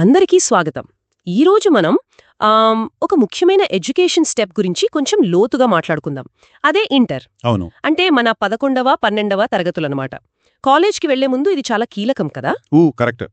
అందరికీ స్వాగతం. ఈరోజు మనం ఒక ముఖ్యమైన ఎడ్యుకేషన్ స్టెప్ గురించి కొంచెం లోతుగా మాట్లాడుకుందాం. అదే ఇంటర్. అవును. అంటే మన పదకొండవ పన్నెండవ తరగతులనమాట. కాలేజ్కి వెళ్ళే ముందు ఇది చాలా కీలకం కదా? ఊ కరెక్ట్.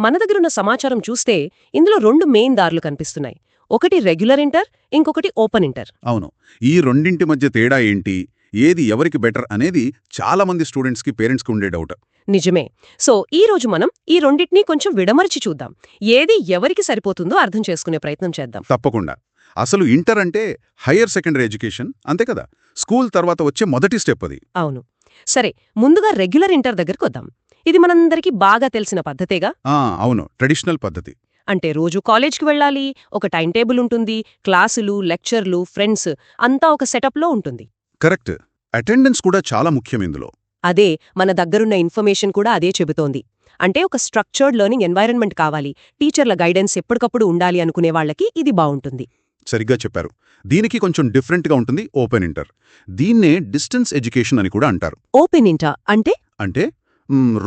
మన దగ్గరున్న సమాచారం చూస్తే ఇందులో రెండు మెయిన్ దారులు కనిపిస్తున్నాయి. ఒకటి రెగ్యులర్ ఇంటర్ ఇంకొకటి ఓపెన్ ఇంటర్. అవును. ఈ రెండింటి మధ్య తేడా ఏంటి? ఏది ఎవరికి బెటర్ అనేది చాలా మంది స్టూడెంట్స్కి పేరెంట్స్కి ఉండే డౌట్. నిజమే. సో ఈ రోజు మనం ఈ రెండింటినీ కొంచెం విడమర్చి చూద్దాం. ఏది ఎవరికి సరిపోతుందో అర్థం చేసుకునే ప్రయత్నం చేద్దాం. తప్పకుండా. అసలు ఇంటర్ అంటే హయ్యర్ సెకండరీ ఎడ్యుకేషన్ అంతే కదా? స్కూల్ తర్వాత వచ్చే మొదటి స్టెప్ అది. అవును. సరే ముందుగా రెగ్యులర్ ఇంటర్ దగ్గరకు వద్దాం. ఇది మనందరికీ బాగా తెలిసిన పద్ధతేగా? ఆ అవును. ట్రెడిషనల్ పద్ధతి. అంటే రోజు కాలేజ్కి వెళ్ళాలి ఒక టైం టేబుల్ ఉంటుంది క్లాసులు లెక్చర్లు ఫ్రెండ్స్ అంతా ఒక సెటప్లో ఉంటుంది. కరెక్ట్. అటెండెన్స్ కూడా చాలా ముఖ్యం ఇందులో. అదే మన దగ్గరున్న ఇన్ఫర్మేషన్ కూడా అదే చెబుతోంది. అంటే ఒక స్ట్రక్చర్డ్ లెర్నింగ్ ఎన్వైరన్మెంట్ కావాలి. టీచర్ల గైడెన్స్ ఎప్పటికప్పుడు ఉండాలి అనుకునే వాళ్ళకి ఇది బావుంటుంది సరిగ్గా చెప్పారు. దీనికి కొంచెం డిఫరెంట్గా ఉంటుంది ఓపెన్ ఇంటర్. దీన్నే డిస్టెన్స్ ఎడ్యుకేషన్ అని కూడా అంటారు. ఓపెన్ ఇంటర్ అంటే? అంటే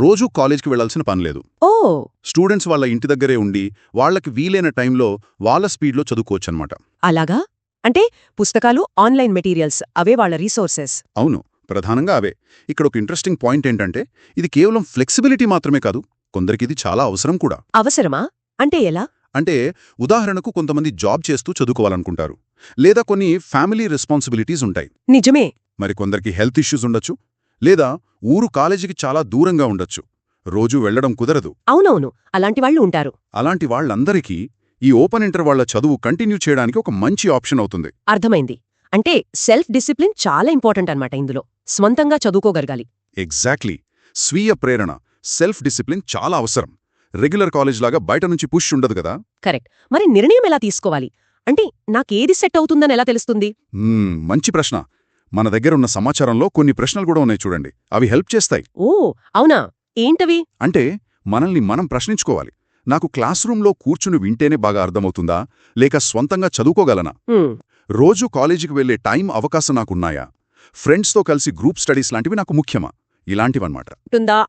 రోజూ కాలేజ్కి వెళ్ళాల్సిన పని లేదు. ఓ! స్టూడెంట్స్ వాళ్ళ ఇంటి దగ్గరే ఉండి వాళ్ళకి వీలైన టైంలో వాళ్ళ స్పీడ్లో చదువుకోవచ్చనమాట అలాగా? అంటే పుస్తకాలు ఆన్లైన్ మెటీరియల్స్ అవే వాళ్ళ రీసోర్సెస్. అవును ప్రధానంగా అవే. ఇక్కడ ఒక ఇంట్రెస్టింగ్ పాయింట్ ఏంటంటే ఇది కేవలం ఫ్లెక్సిబిలిటీ మాత్రమే కాదు కొందరికి ఇది చాలా అవసరం కూడా. అవసరమా? అంటే ఎలా? అంటే ఉదాహరణకు కొంతమంది జాబ్ చేస్తూ చదువుకోవాలనుకుంటారు లేదా కొన్ని ఫ్యామిలీ రెస్పాన్సిబిలిటీస్ ఉంటాయి. నిజమే. మరి కొందరికి హెల్త్ ఇష్యూస్ ఉండొచ్చు లేదా ఊరు కాలేజీకి చాలా దూరంగా ఉండొచ్చు రోజూ వెళ్ళడం కుదరదు. అవునవును అలాంటి వాళ్ళు ఉంటారు. అలాంటి వాళ్ళందరికీ ఈ ఓపెన్ ఇంటర్ వాళ్ళ చదువు కంటిన్యూ చేయడానికి ఒక మంచి ఆప్షన్ అవుతుంది. అర్థమైంది. అంటే సెల్ఫ్ డిసిప్లిన్ చాలా ఇంపార్టెంట్ అన్నమాట ఇందులో. స్వంతంగా చదువుకోగలగాలి. ఎగ్జాక్ట్లీ. స్వీయ ప్రేరణ సెల్ఫ్ డిసిప్లిన్ చాలా అవసరం. రెగ్యులర్ కాలేజ్ లాగా బయట నుంచి పుష్ ఉండదు కదా? కరెక్ట్. మరి నిర్ణయం ఎలా తీసుకోవాలి? అంటే నాకేది సెట్ అవుతుందని ఎలా తెలుస్తుంది? మంచి ప్రశ్న. మన దగ్గర ఉన్న సమాచారంలో కొన్ని ప్రశ్నలు కూడా ఉన్నాయి చూడండి. అవి హెల్ప్ చేస్తాయి. ఓ అవునా? ఏంటవి? అంటే మనల్ని మనం ప్రశ్నించుకోవాలి. నాకు క్లాస్ రూంలో కూర్చుని వింటేనే బాగా అర్థమవుతుందా? లేక స్వంతంగా చదువుకోగలనా? రోజు కాలేజీకి వెళ్ళే టైం అవకాశం నాకున్నాయా? ఫ్రెండ్స్తో కలిసి గ్రూప్ స్టడీస్ లాంటివి నాకు ముఖ్యమా? ఇలాంటివన్నమాట.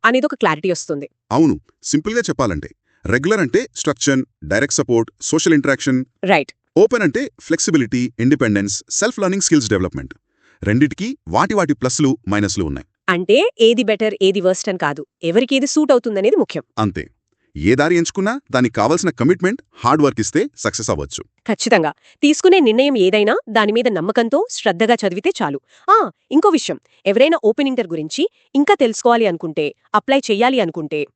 అనేది ఒక క్లారిటీ వస్తుంది. అవును. సింపుల్గా చెప్పాలంటే రెగ్యులర్ అంటే structure direct support social interaction. Right. Open అంటే flexibility independence self learning skills development. రెండిటికి వాటి వాటి ప్లస్లు మైనస్లు ఉన్నాయి. అంటే ఏది బెటర్ ఏది వర్స్ట్ అని కాదు. ఎవరికి ఏది సూట్ అవుతుందనేది ముఖ్యం. అంతే. ఏ దారి ఎంచుకున్నా దానికి కావలసిన కమిట్మెంట్ హార్డ్ వర్క్ ఇస్తే సక్సెస్ అవ్వచ్చు. ఖచ్చితంగా. తీసుకునే నిర్ణయం ఏదైనా దాని మీద నమ్మకంతో శ్రద్ధగా చదివితే చాలు. ఆ ఇంకో విషయం. ఎవరైనా ఓపెన్ ఇంటర్ గురించి ఇంకా తెలుసుకోవాలి అనుకుంటే అప్లై చెయ్యాలి అనుకుంటే.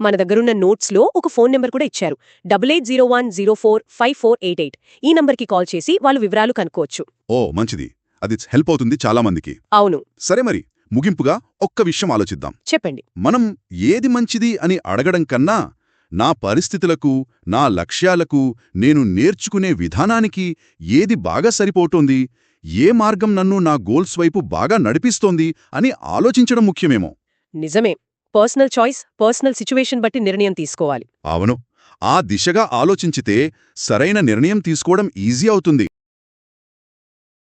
మన దగ్గరున్న నోట్స్లో ఒక ఫోన్ నెంబర్ కూడా ఇచ్చారు. Double eight zero one zero four five four eight eight. ఈ నంబర్కి కాల్ చేసి వాళ్ళు వివరాలు కనుక్కోవచ్చు. ఓ మంచిది. అది హెల్ప్ అవుతుంది చాలా మందికి. అవును. సరే మరి ముగింపుగా ఒక్క విషయం ఆలోచిద్దాం. చెప్పండి. మనం ఏది మంచిది అని అడగడం కన్నా నా పరిస్థితులకు నా లక్ష్యాలకు నేను నేర్చుకునే విధానానికి ఏది బాగా సరిపోతోంది ఏ మార్గం నన్ను నా గోల్స్ వైపు బాగా నడిపిస్తోంది అని ఆలోచించడం ముఖ్యమేమో. నిజమే. పర్సనల్ చాయిస్ పర్సనల్ సిచ్యువేషన్ బట్టి నిర్ణయం తీసుకోవాలి. అవును. ఆ దిశగా ఆలోచించితే సరైన నిర్ణయం తీసుకోవడం ఈజీ అవుతుంది.